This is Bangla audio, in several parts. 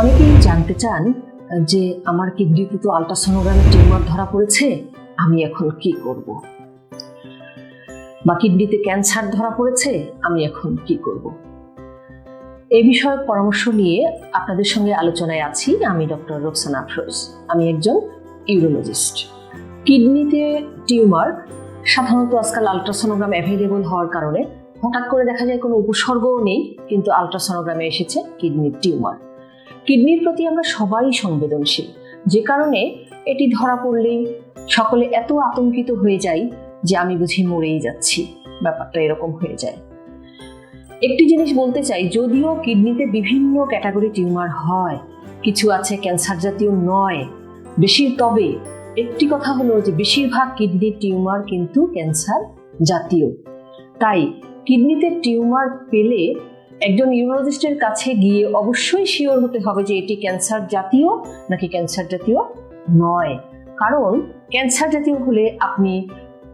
অনেকেই জানতে চান যে আমার কিডনিতে তো আলট্রাসোনোগ্রামে টিউমার ধরা পড়েছে? আমি এখন কি করব? বা কিডনিতে ক্যান্সার ধরা পড়েছে? আমি এখন কি করব? এই বিষয়ে পরামর্শ নিয়ে আপনাদের সঙ্গে আলোচনায় আছি আমি ডক্টর রোকসানা আফরোজ। আমি একজন ইউরোলজিস্ট কিডনিতে টিউমার সাধারণত আজকাল আলট্রাসোনোগ্রাম অ্যাভেলেবল হওয়ার কারণে হঠাৎ করে দেখা যায় কোনো উপসর্গও নেই, কিন্তু আলট্রাসোনোগ্রামে এসেছে কিডনির টিউমার। কিডনির প্রতি আমরা সবাই সংবেদনশীল। যে কারণে এটি ধরা পড়লেই সকলে এত আতঙ্কিত হয়ে যাই যে আমি বুঝি মরেই যাচ্ছি। ব্যাপারটা এরকম হয়ে যায়। একটি জিনিস বলতে চাই, যদিও কিডনিতে বিভিন্ন ক্যাটাগরি টিউমার হয়, কিছু আছে ক্যান্সার জাতীয় নয়। বেশি তবে একটি কথা হলো যে বেশিরভাগ কিডনির টিউমার কিন্তু ক্যান্সার জাতীয়। তাই কিডনিতে টিউমার পেলে একজন ইউরোলজিস্টের কাছে গিয়ে অবশ্যই শিওর হতে হবে যে এটি ক্যান্সার জাতীয় নাকি ক্যান্সার জাতীয় নয়। কারণ ক্যান্সার জাতীয় হলে আপনি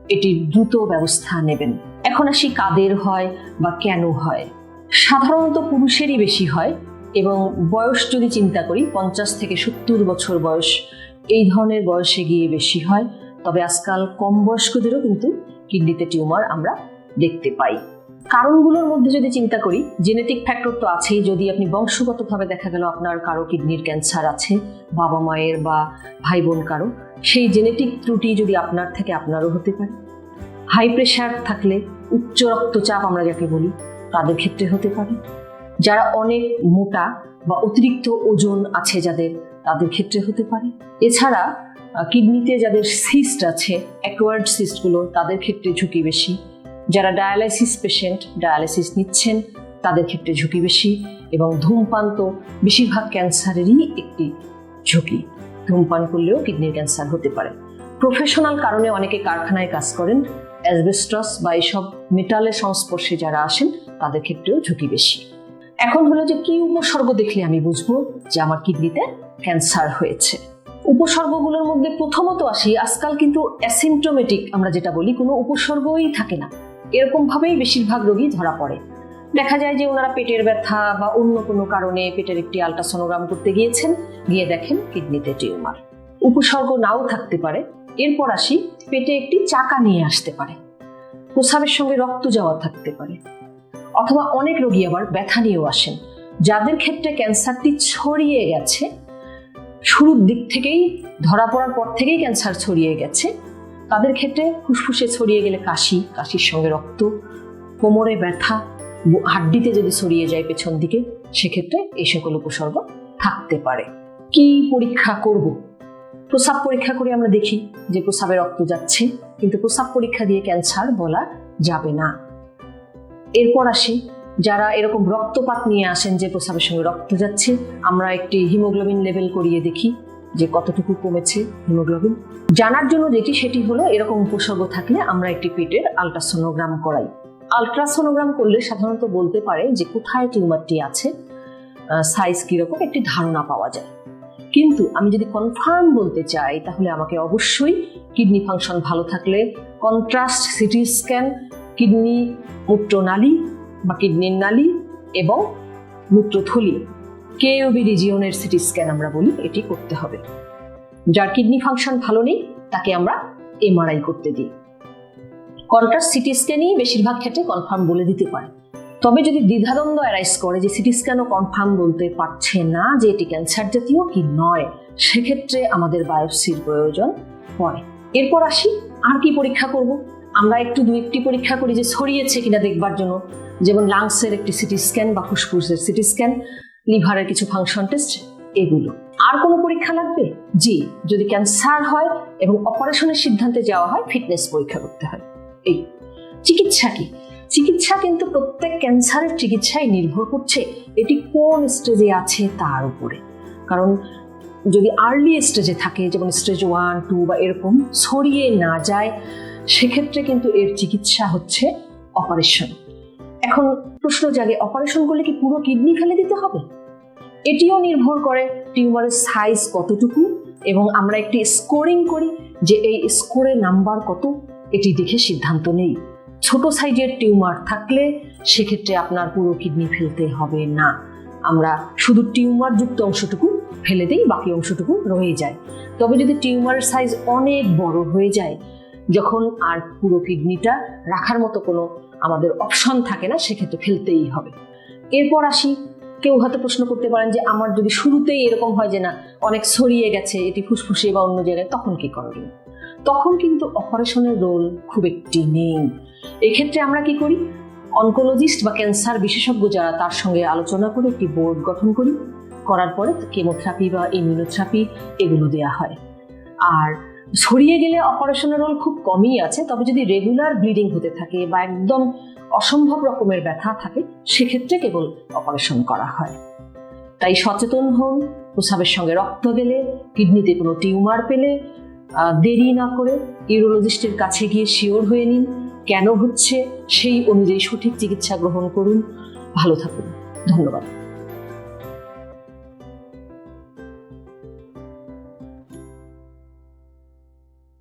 এটি দ্রুত ব্যবস্থা নেবেন। এখন আসি কাদের হয় বা কেন হয়। সাধারণত পুরুষেরই বেশি হয় এবং বয়স যদি চিন্তা করি, পঞ্চাশ থেকে সত্তর বছর বয়স, এই ধরনের বয়সে গিয়ে বেশি হয়। তবে আজকাল কম বয়স্কদেরও কিন্তু কিডনিতে টিউমার আমরা দেখতে পাই। কারণগুলোর মধ্যে যদি চিন্তা করি জেনেটিক ফ্যাক্টর তো আছেই। যদি আপনি বংশগতভাবে দেখা গেল আপনার কারও কিডনির ক্যান্সার আছে, বাবা মায়ের বা ভাই বোন কারও, সেই জেনেটিক ত্রুটি যদি আপনার থেকে, আপনারও হতে পারে। হাই প্রেশার থাকলে উচ্চ রক্তচাপ আমরা যাকে বলি, তাদের ক্ষেত্রে হতে পারে। যারা অনেক মোটা বা অতিরিক্ত ওজন আছে যাদের, তাদের ক্ষেত্রে হতে পারে। এছাড়া কিডনিতে যাদের সিস্ট আছে অ্যাকোয়ার্ড সিস্টগুলো তাদের ক্ষেত্রে ঝুঁকি বেশি। যারা ডায়ালাইসিস পেশেন্ট ডায়ালাইসিস নিচ্ছেন, তাদের ক্ষেত্রে ঝুঁকি বেশি এবং ধূমপান তো বেশিরভাগ ক্যান্সারেরই একটি ঝুঁকি। ধূমপান করলেও কিডনির ক্যান্সার হতে পারে। প্রফেশনাল কারণে অনেকে কারখানায় কাজ করেন, অ্যাসবেস্টস বা এইসব মেটালের সংস্পর্শে যারা আসেন, তাদের ক্ষেত্রেও ঝুঁকি বেশি। এখন হলো যে কি উপসর্গ দেখলে আমি বুঝব যে আমার কিডনিতে ক্যান্সার হয়েছে? উপসর্গগুলোর মধ্যে প্রথমত আসি, আজকাল কিন্তু অ্যাসিমটোমেটিক আমরা যেটা বলি কোনো উপসর্গই থাকে না। এরকম ভাবেই বেশিরভাগ রোগী ধরা পড়ে। দেখা যায় যে ওনারা পেটের ব্যথা বা অন্য কোনো কারণে পেটের একটি আলট্রাসোনোগ্রাম করতে গিয়েছেন, গিয়ে দেখেন কিডনিতে টিউমার। উপসর্গ নাও থাকতে পারে, এরপর আসি পেটে একটি চাকা নিয়ে আসতে পারে। প্রস্রাবের সঙ্গে রক্ত যাওয়া থাকতে পারে। অথবা অনেক রোগী আবার ব্যথা নিয়েও আসেন। যাদের ক্ষেত্রে ক্যান্সারটি ছড়িয়ে গেছে, শুরুর দিক থেকেই, ধরা পড়ার পর থেকেই ক্যান্সার ছড়িয়ে গেছে তাদের ক্ষেত্রে ফুসফুসে ছড়িয়ে গেলে কাশি, কাশির সঙ্গে রক্ত, কোমরে ব্যথা হাড্ডিতে যদি ছড়িয়ে যায় পেছন দিকে, সেক্ষেত্রে এই সকল উপসর্গ থাকতে পারে। কি পরীক্ষা করব? প্রস্রাব পরীক্ষা করে আমরা দেখি যে প্রস্রাবে রক্ত যাচ্ছে, কিন্তু প্রস্রাব পরীক্ষা দিয়ে ক্যান্সার বলা যাবে না। এরপর আসি, যারা এরকম রক্তপাত নিয়ে আসেন যে প্রস্রাবের সঙ্গে রক্ত যাচ্ছে, আমরা একটি হিমোগ্লোবিন লেভেল করিয়ে দেখি। যে কতটুকু কমেছে হিমোগ্লোবিন। জানার জন্য যেটি, সেটি হলো এরকম উপসর্গ থাকলে আমরা একটি পেটের আলট্রাসোনোগ্রাম করাই। আলট্রাসোনোগ্রাম করলে সাধারণত বলতে পারে যে কোথায় টিউমারটি আছে সাইজ কীরকম, একটি ধারণা পাওয়া যায়। কিন্তু আমি যদি কনফার্ম বলতে চাই, তাহলে আমাকে অবশ্যই কিডনি ফাংশন ভালো থাকলে কন্ট্রাস্ট সিটি স্ক্যান কিডনি মূত্রনালী বা কিডনির নালী এবং মূত্রথলি কেওবি রিজিয়নের সিটি স্ক্যান আমরা বলি, এটি করতে হবে। যার কিডনি ফাংশন ভালো নেই, তাকে আমরা এমআরআই করতে দিই। কন্ট্রাস্ট সিটি স্ক্যানই বেশিরভাগ ক্ষেত্রে কনফার্ম বলে দিতে পারে। তবে যদি দ্বিধাদ্বন্দ্ব অ্যারাইজ করে যে সিটি স্ক্যানও কনফার্ম বলতে পারছে না যে এটি ক্যান্সার জাতীয় কি নয়, সেক্ষেত্রে আমাদের বায়োপসির প্রয়োজন হয় এরপর আসি, আর কি পরীক্ষা করব? আমরা একটু দু একটি পরীক্ষা করি যে ছড়িয়েছে কিনা দেখবার জন্য। যেমন লাংসের একটি সিটি স্ক্যান বা ফুসফুসের সিটি স্ক্যান লিভারের কিছু ফাংশন টেস্ট, এগুলো। আর কোনো পরীক্ষা লাগবে? জি, যদি ক্যান্সার হয় এবং অপারেশনের সিদ্ধান্তে যাওয়া হয়, ফিটনেস পরীক্ষা করতে হয়। এই। চিকিৎসা কি? চিকিৎসা কিন্তু প্রত্যেক ক্যান্সারের চিকিৎসায় নির্ভর করছে এটি কোন স্টেজে আছে তার উপরে। কারণ যদি আর্লি স্টেজে থাকে, যেমন স্টেজ ওয়ান, টু বা এরকম ছড়িয়ে না যায়, সেক্ষেত্রে কিন্তু এর চিকিৎসা হচ্ছে অপারেশন। এখন প্রশ্ন জাগে অপারেশন করলে কি পুরো কিডনি ফেলে দিতে হবে? এটিও নির্ভর করে টিউমারের সাইজ কতটুকু এবং আমরা একটি স্কোরিং করি যে এই স্কোরের নাম্বার কত, এটি দেখে সিদ্ধান্ত নেই। ছোট সাইজের টিউমার থাকলে সেক্ষেত্রে আপনার পুরো কিডনি ফেলতে হবে না। আমরা শুধু টিউমার যুক্ত অংশটুকু ফেলে দিই, বাকি অংশটুকু রয়ে যায়। তবে যদি টিউমারের সাইজ অনেক বড় হয়ে যায় যখন আর পুরো কিডনিটা রাখার মতো কোনো আমাদের অপশন থাকে না, সেক্ষেত্রে ফেলতেই হবে। এরপর আসি, কেউ হয়তো প্রশ্ন করতে পারেন যে, আমার যদি শুরুতেই এরকম হয় যে না, অনেক ছড়িয়ে গেছে, এটি ফুসফুসে বা অন্য জায়গায়, তখন কি করবেন তখন কিন্তু অপারেশনের রোল খুব একটি নেই। এক্ষেত্রে আমরা কি করি? অনকোলজিস্ট বা ক্যান্সার বিশেষজ্ঞ যারা, তার সঙ্গে আলোচনা করে একটি বোর্ড গঠন করি। করার পরে কেমোথেরাপি বা ইমিউনোথেরাপি এগুলো দেওয়া হয়। আর ছড়িয়ে গেলে অপারেশনের রোল খুব কমই আছে, তবে যদি রেগুলার ব্লিডিং হতে থাকে বা একদম অসম্ভব রকমের ব্যথা থাকে, সেক্ষেত্রে কেবল অপারেশন করা হয়। তাই সচেতন হন, প্রস্রাবের সঙ্গে রক্ত গেলে কিডনিতে কোনো টিউমার পেলে দেরি না করে ইউরোলজিস্টের কাছে গিয়ে শিওর হয়ে নিন, কেন হচ্ছে সেই অনুযায়ী সঠিক চিকিৎসা গ্রহণ করুন। ভালো থাকুন। ধন্যবাদ।